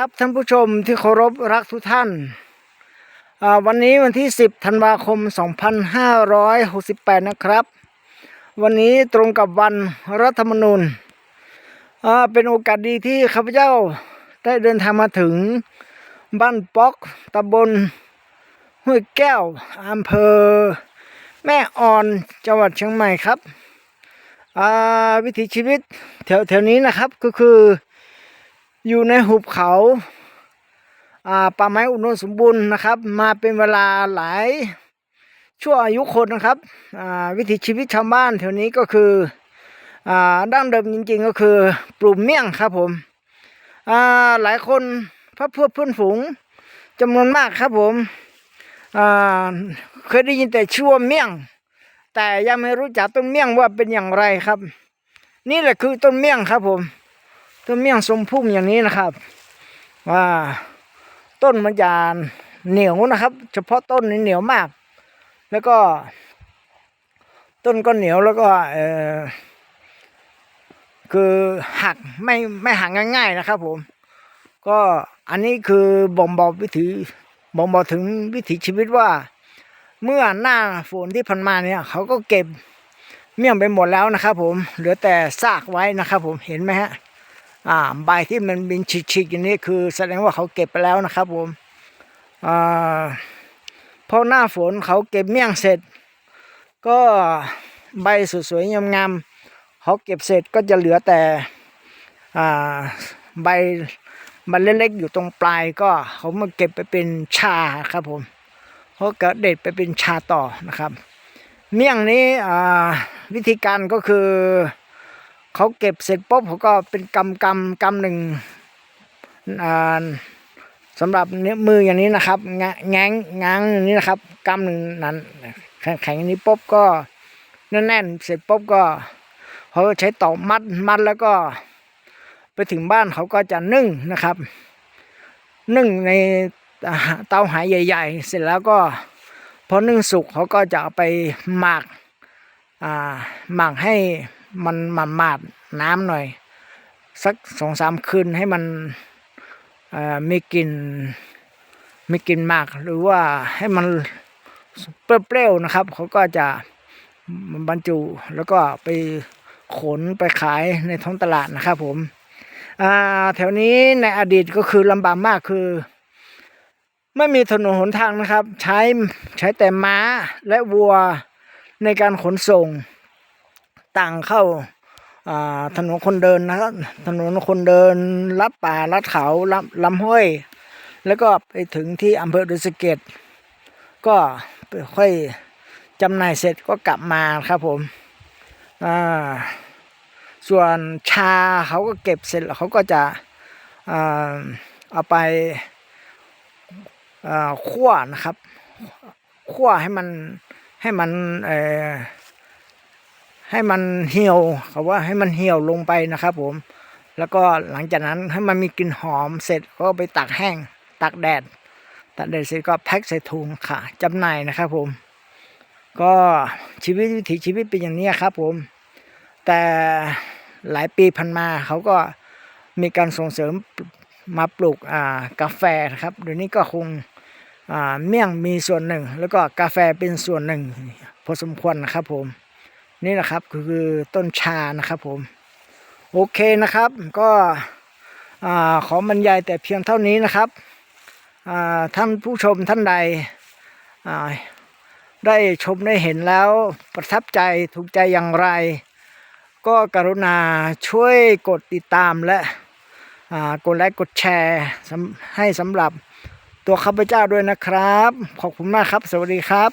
ครับท่านผู้ชมที่เคารพรักทุกท่านอ่าวันนี้วันที่ 10ธันวาคม 2568 นะครับ วันนี้ตรงกับวันรัฐธรรมนูญอ่าเป็นโอกาสดีที่ข้าพเจ้าได้เดินทางมาถึงบ้านป๊อกตำบลห้วยแก้วอำเภอ แม่อ่อนจังหวัดเชียงใหม่ครับอ่าวิถีชีวิตแถวแถวนี้นะครับก็คือ อยู่ในหุบเขาป่าไม้อุดมสมบูรณ์นะครับ มาเป็นเวลาหลายชั่วอายุคนนะครับวิถีชีวิตชาวบ้านแถวนี้ก็คืออดั้งเดิมจริง ๆ ก็คือปลูกเมี่ยงครับผมหลายคนพักพวกเพื่อนฝูงจำนวนมากครับผมเคยได้ยินแต่ชื่อว่าเมี่ยง แต่ยังไม่รู้จักต้นเมี่ยงว่าเป็นอย่างไรครับ นี่แหละคือต้นเมี่ยงครับผม ต้นเมี่ยงทรงพุ่มอย่างนี้นะครับ ว่าต้นมันจะเหนียวนะครับ เฉพาะต้นนี่เหนียวมาก แล้วก็ ต้นก็เหนียวแล้วก็เออคือหักไม่ไม่หักง่ายๆนะครับ ผม ก็อันนี้คือบ่งบอกวิถีบ่งบอกถึงวิถีชีวิตว่า เมื่อหน้าฝนที่ผ่านมาเนี่ยเขาก็เก็บเมี่ยงไปหมดแล้วนะครับ ผมเหลือแต่ซากไว้นะครับ ผมเห็นไหมฮะ อ่าใบที่มันเป็นฉีกๆอย่างนี้คือ แสดงว่าเขาเก็บไปแล้วนะครับผมอ่าพอหน้าฝนเขาเก็บเมี่ยงเสร็จ ก็ใบสวยๆงามๆเขาเก็บเสร็จก็จะเหลือแต่อ่าใบใบเล็กๆอยู่ตรงปลายก็เขามาเก็บไปเป็นชาครับผมเขาก็เด็ดไปเป็นชาต่อนะครับ เมี่ยงนี้วิธีการก็คือ เขาเก็บเสร็จปุ๊บเขาก็เป็นกำกำกำหนึ่งสำหรับนิ้วมืออย่างนี้นะครับแงงงง้างอย่างนี้นะครับกำหนึ่งนั้นแข็งอย่างนี้ปุ๊บก็แน่นๆเสร็จปุ๊บก็เขาใช้ตอกมัดมัดแล้วก็ ไปถึงบ้านเขาก็จะนึ่งนะครับ นึ่งในเตาหายใหญ่ ๆ เสร็จแล้วก็พอนึ่งสุกเขาก็จะเอาไปหมักหมักให้มันมามาด น้ำหน่อย สักสองสามคืนให้มันมีกลิ่นมีกลิ่นมาก หรือว่าให้มันเปรี้ยวๆนะครับ เขาก็จะบรรจุแล้วก็ไปขนไปขายในท้องตลาดนะครับผมแถวนี้ในอดีตก็คือลำบากมากคือ ไม่มีถนนหนทางนะครับ ใช้ใช้แต่ม้าและวัวในการขนส่งต่างเข้า ถนนคนเดินนะครับถนนคนเดินลัดป่าลัดเขาลำลำห้วย แล้วก็ไปถึงที่อำเภอดุสเกตก็ค่อยจำหน่ายเสร็จก็กลับมาครับผมส่วนชาเขาก็เก็บเสร็จแล้วเขาก็จะเอาไปคั่วนะครับคั่วให้มันให้มันเอ่อ ให้มันเหี่ยวเขาว่าให้มันเหี่ยวลงไปนะครับ ผม แล้วก็หลังจากนั้นให้มันมีกลิ่นหอมเสร็จก็ไปตากแห้งตากแดดตากแดดเสร็จก็แพ็คใส่ถุงค่ะจำหน่ายนะครับผม ก็ชีวิตวิถีชีวิตเป็นอย่างนี้ครับ ผม แต่หลายปีพันมาเขาก็มีการส่งเสริมมาปลูกกาแฟนะครับเดี๋ยวนี้ก็คงเมี่ยงมีส่วนหนึ่ง แล้วก็กาแฟเป็นส่วนหนึ่งพอสมควรนะครับผม นี่นะครับคือต้นชานะครับผม โอเคนะครับ ก็ขอบรรยายแต่เพียงเท่านี้นะครับท่านผู้ชมท่านใดได้ชมได้เห็นแล้วประทับใจถูกใจอย่างไร ก็กรุณาช่วยกดติดตามและกดไลค์กดแชร์ให้สำหรับตัวข้าพเจ้าด้วยนะครับ ขอบคุณมากครับ สวัสดีครับ